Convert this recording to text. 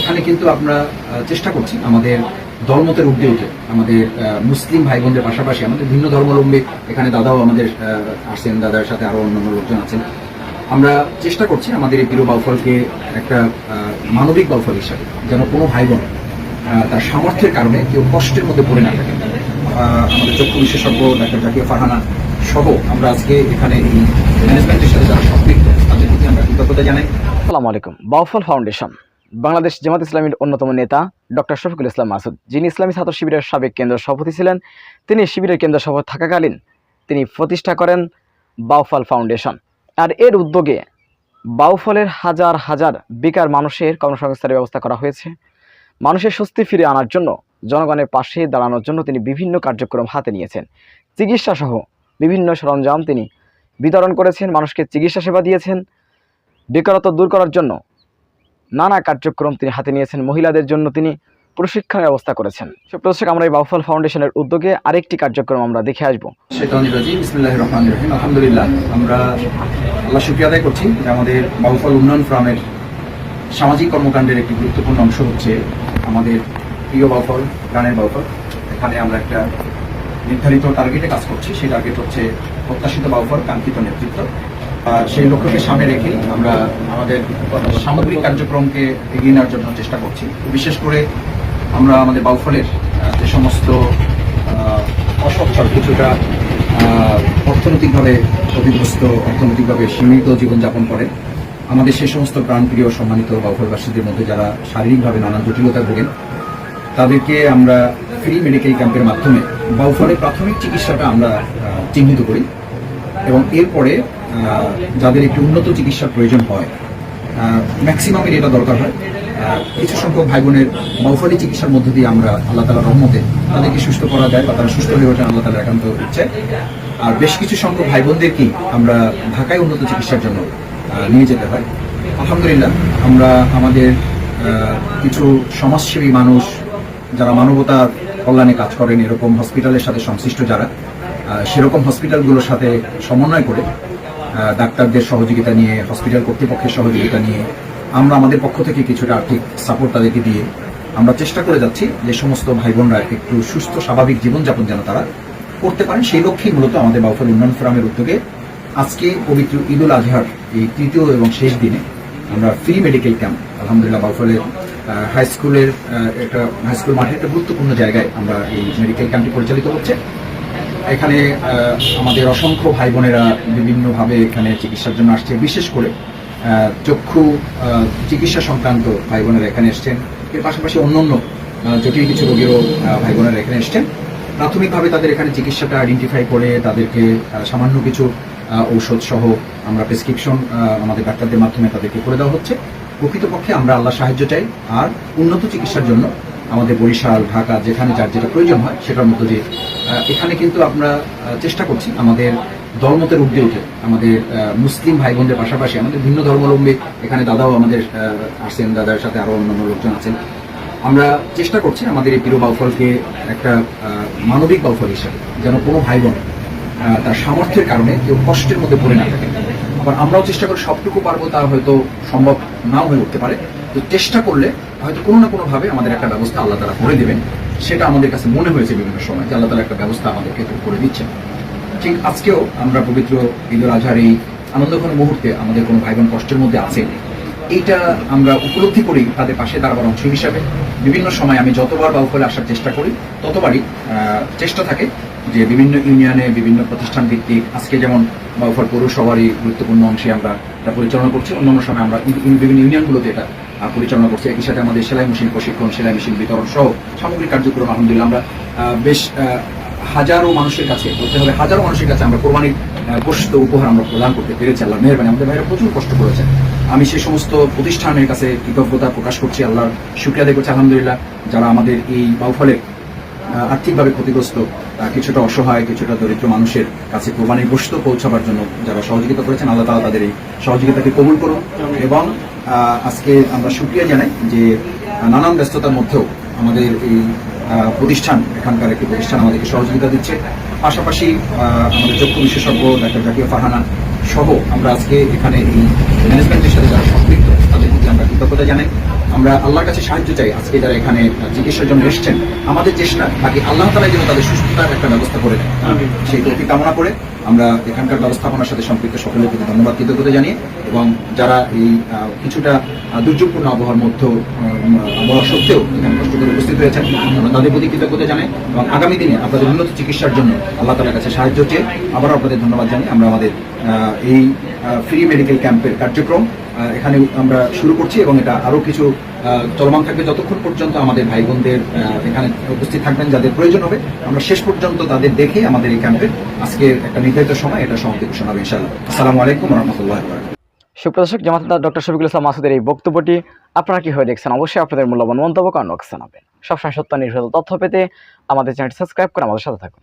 এখানে কিন্তু আমরা চেষ্টা করছি আমাদের ধর্মতের উঠে। আমাদের মুসলিম ভাই বোনদের পাশাপাশি আমাদের ভিন্ন ধর্মাবলম্বী এখানে দাদাও আমাদের আসছেন দাদার সাথে আরও অন্যান্য লোকজন আছেন। আমরা চেষ্টা করছি আমাদের এই প্রিয় বাউফলকে একটা মানবিক বাউফল হিসাবে যেন কোনো ভাই বোন তার সামর্থ্যের কারণে কেউ কষ্টের মধ্যে পড়ে না থাকে আমাদের চক্ষু বিশেষজ্ঞ ডাক্তার জাকিয়া ফারহানা সহ আমরা আজকে এখানে এই ম্যানেজমেন্টের সাথে যারা সম্পৃক্ত, তাদের প্রতি আমরা কৃতজ্ঞতা জানাই। আসসালামু আলাইকুম। বাউফল ফাউন্ডেশন। বাংলাদেশ জামাত ইসলামীর অন্যতম নেতা ডক্টর শফিকুল ইসলাম মাসুদ, যিনি ইসলামী ছাত্র শিবিরের সাবেক কেন্দ্র সভাপতি ছিলেন, তিনি শিবিরের কেন্দ্র সভাপতি থাকাকালীন তিনি প্রতিষ্ঠা করেন বাউফল ফাউন্ডেশন। আর এর উদ্যোগে বাউফলের হাজার হাজার বেকার মানুষের কর্মসংস্থানের ব্যবস্থা করা হয়েছে। মানুষের স্বস্তি ফিরে আনার জন্য, জনগণের পাশে দাঁড়ানোর জন্য তিনি বিভিন্ন কার্যক্রম হাতে নিয়েছেন। চিকিৎসা সহ বিভিন্ন সরঞ্জাম তিনি বিতরণ করেছেন, মানুষকে চিকিৎসা সেবা দিয়েছেন। বেকারত্ব দূর করার জন্য নানা কার্যক্রম তিনি হাতে নিয়েছেন। মহিলাদের জন্য তিনি প্রশিক্ষণের ব্যবস্থা করেছেন। সুপ্রদর্শক আমরা এই বাউফল ফাউন্ডেশনের উদ্যোগে আরেকটি কার্যক্রম আমরা দেখে আসব। আমাদের বাউফল উন্নয়ন ফোরামের সামাজিক কর্মকাণ্ডের একটি গুরুত্বপূর্ণ অংশ হচ্ছে আমাদের প্রিয় বাউফল গানের বাউফল। এখানে আমরা একটা নির্ধারিত টার্গেটে কাজ করছি। সেই টার্গেট হচ্ছে প্রত্যাশিত বাউফল, কাঙ্ক্ষিত নেতৃত্ব। সেই লক্ষ্যকে সামনে রেখেই আমরা আমাদের সামগ্রিক কার্যক্রমকে এগিয়ে নেওয়ার জন্য চেষ্টা করছি। বিশেষ করে আমরা আমাদের বাউফলের যে সমস্ত অসচ্ছল কিছুটা অর্থনৈতিকভাবে ক্ষতিগ্রস্ত, অর্থনৈতিকভাবে সীমিত জীবনযাপন করে, আমাদের সেই সমস্ত প্রাণপ্রিয়, সম্মানিত বাউফলবাসীদের মধ্যে যারা শারীরিকভাবে নানান জটিলতা ভোগেন, তাদেরকে আমরা ফ্রি মেডিকেল ক্যাম্পের মাধ্যমে বাউফলের প্রাথমিক চিকিৎসাটা আমরা চিহ্নিত করি। এবং এরপরে যাদের একটি উন্নত চিকিৎসার প্রয়োজন হয় ম্যাক্সিমামের এটা দরকার হয়। কিছু সংখ্যক ভাই বোনের বাউফালি চিকিৎসার মধ্য দিয়ে আমরা আল্লাহ তালা রহমতে তাদেরকে সুস্থ করা যায় বা তারা সুস্থ হয়ে ওঠেন আল্লাহ তালা একান্ত ইচ্ছে। আর বেশ কিছু সংখ্যক ভাই বোনদেরকেই আমরা ঢাকায় উন্নত চিকিৎসার জন্য নিয়ে যেতে হয়। আলহামদুলিল্লাহ, আমরা আমাদের কিছু সমাজসেবী মানুষ যারা মানবতার কল্যাণে কাজ করেন, এরকম হসপিটালের সাথে সংশ্লিষ্ট যারা সেরকম হসপিটালগুলোর সাথে সমন্বয় করে ডাক্তারদের সহযোগিতা নিয়ে হসপিটাল কর্তৃপক্ষের সহযোগিতা নিয়ে, আমরা আমাদের পক্ষ থেকে কিছুটা আর্থিক সাপোর্ট তাদেরকে দিয়ে আমরা চেষ্টা করে যাচ্ছি যে সমস্ত ভাই বোনরা একটু সুস্থ, স্বাভাবিক জীবনযাপন যেন তারা করতে পারেন। সেই লক্ষ্যেই মূলত আমাদের বাউফল উন্নয়ন ফোরামের উদ্যোগে আজকে পবিত্র ঈদ উল আজহার এই তৃতীয় এবং শেষ দিনে আমরা ফ্রি মেডিকেল ক্যাম্প আলহামদুলিল্লাহ বাউফলের হাই স্কুলের একটা হাই স্কুল মাঠে একটা গুরুত্বপূর্ণ জায়গায় আমরা এই মেডিকেল ক্যাম্পটি পরিচালিত হচ্ছে। এখানে আমাদের অসংখ্য ভাই বোনেরা বিভিন্নভাবে এখানে চিকিৎসার জন্য আসছে। বিশেষ করে চক্ষু চিকিৎসা সংক্রান্ত ভাই বোনেরা এখানে এসছেন। এর পাশাপাশি অন্যান্য আহ, জটিল কিছু রোগীরও ভাই বোনেরা এখানে এসছেন। প্রাথমিকভাবে তাদের এখানে চিকিৎসাটা আইডেন্টিফাই করে তাদেরকে সামান্য কিছু ঔষধ সহ আমরা প্রেসক্রিপশন আমাদের ডাক্তারদের মাধ্যমে তাদেরকে করে দেওয়া হচ্ছে। প্রকৃতপক্ষে আমরা আল্লাহ সাহায্য চাই। আর উন্নত চিকিৎসার জন্য আমাদের বরিশাল ঢাকা যেখানে যার যেটা প্রয়োজন হয় সেটার দিয়ে। আহ, এখানে কিন্তু আমরা চেষ্টা করছি আমাদের ধর্মতের উঠে আমাদের মুসলিম ভাই বোনদের পাশাপাশি আমাদের ভিন্ন ধর্মাবলম্বী এখানে দাদাও আমাদের আসছেন দাদার সাথে আরও অন্যান্য লোকজন আছেন। আমরা চেষ্টা করছি আমাদের এই প্রিয় বাউফলকে একটা মানবিক বাউফল হিসাবে যেন কোনো ভাই বোন তার সামর্থ্যের কারণে কেউ কষ্টের মধ্যে পড়ে না থাকে। আবার আমরাও চেষ্টা করি সবটুকু পারব, তা হয়তো সম্ভব নাও হয়ে উঠতে পারে। তো চেষ্টা করলে হয়তো কোনো না কোনোভাবে আমাদের একটা ব্যবস্থা আল্লাহ তারা করে দেবেন। সেটা আমাদের কাছে মনে হয়েছে বিভিন্ন সময় যে আল্লাহ তালা একটা ব্যবস্থা আমাদেরকে করে দিচ্ছেন। ঠিক আজকেও আমরা পবিত্র ঈদুল আজহার এই আনন্দঘন মুহূর্তে আমাদের কোনো ভাই বোন কষ্টের মধ্যে আছে এইটা আমরা উপলব্ধি করি তাদের পাশে দাঁড়াবার অংশ হিসাবে বিভিন্ন সময় আমি যতবার বাউফলে আসার চেষ্টা করি, ততবারই চেষ্টা থাকে যে বিভিন্ন ইউনিয়নে, বিভিন্ন প্রতিষ্ঠান ভিত্তিক আজকে যেমন বাউফল পৌরসভারই গুরুত্বপূর্ণ অংশে আমরা এটা পরিচালনা করছি, অন্যান্য সময় আমরা বিভিন্ন ইউনিয়নগুলোতে এটা পরিচালনা করছি। একই সাথে আমাদের সেলাই মেশিন, প্রশিক্ষণ, সেলাই মেশিন বিতরণ সহ সামগ্রিক কার্যক্রম, আলহামদুলিল্লাহ আমরা বেশ হাজারো মানুষের কাছে, বলতে হবে হাজারো মানুষের কাছে আমরা কোরবানির আহ, উপহার আমরা প্রদান করতে পেরেছি আল্লাহ মেহরবানি। আমাদের ভাইরা প্রচুর কষ্ট করেছেন। আমি সেই সমস্ত প্রতিষ্ঠানের কাছে কৃতজ্ঞতা প্রকাশ করছি আল্লাহর শুক্রিয়া করছি আলহামদুলিল্লাহ। যারা আমাদের এই বাউফলের আর্থিকভাবে ক্ষতিগ্রস্ত কিছুটা অসহায় কিছুটা দরিদ্র মানুষের কাছে কোরবানির গোশত পৌঁছাবার জন্য যারা সহযোগিতা করেছেন আল্লাহ তালা তাদের এই সহযোগিতাকে কবুল করুন এবং আজকে আমরা শুক্রিয়া জানাই যে নানান ব্যস্ততার মধ্যেও আমাদের এই প্রতিষ্ঠান এখানকার একটি প্রতিষ্ঠান আমাদেরকে সহযোগিতা দিচ্ছে। পাশাপাশি আমাদের চক্ষু বিশেষজ্ঞ ডাক্তার জাকিয়া ফারহানা সহ আমরা আজকে এখানে এই ম্যানেজমেন্টের সাথে যারা সম্পৃক্ত, তাদের প্রতি আমরা কৃতজ্ঞতা জানাই। আমরা আল্লাহর কাছে সাহায্য চাই আজকে যারা এখানে চিকিৎসার জন্য এসেছেন। আমাদের চেষ্টা বাকি আল্লাহ তালা যেন তাদের সুস্থতার একটা ব্যবস্থা করে দেয় সেই প্রতি কামনা করে আমরা এখানকার ব্যবস্থাপনার সাথে সম্পৃক্ত সকলের প্রতি ধন্যবাদ কৃতজ্ঞতা জানিয়ে এবং যারা এই কিছুটা দুর্যোগপূর্ণ আবহাওয়ার মধ্যে আবহাওয়া সত্ত্বেও এখানে কষ্ট করে উপস্থিত হয়েছেন আমরা তাদের প্রতি কৃতজ্ঞতা জানাই এবং আগামী দিনে আপনাদের উন্নত চিকিৎসার জন্য আল্লাহ তালার কাছে সাহায্য চেয়ে আবারও আপনাদের ধন্যবাদ জানাই আমরা আমাদের এই ফ্রি মেডিকেল ক্যাম্পের কার্যক্রম এখানে আমরা শুরু করছি এবং এটা আরও কিছু চলমান থাকবে। যতক্ষণ পর্যন্ত আমাদের ভাই বোনদের এখানে উপস্থিত থাকবেন, যাদের প্রয়োজন হবে, আমরা শেষ পর্যন্ত তাদের দেখে আমাদের এই ক্যাম্পের আজকের একটা নির্ধারিত সময় এটা সমাপ্তি ঘোষণা হবে, ইনশাআল্লাহ। আসসালামু আলাইকুম রহমতুল্লাহ সুপ্রদর্শক জামাতদার ডক্টর শফিকুল ইসলাম মাসুদের এই বক্তব্যটি আপনারা কীভাবে দেখছেন? অবশ্যই আপনাদের মূল্যবান মন্তব্য কারণ জানাবেন। সবসময় সত্য নির্ভর তথ্য পেতে আমাদের চ্যানেলটি সাবস্ক্রাইব করে আমাদের সাথে থাকুন।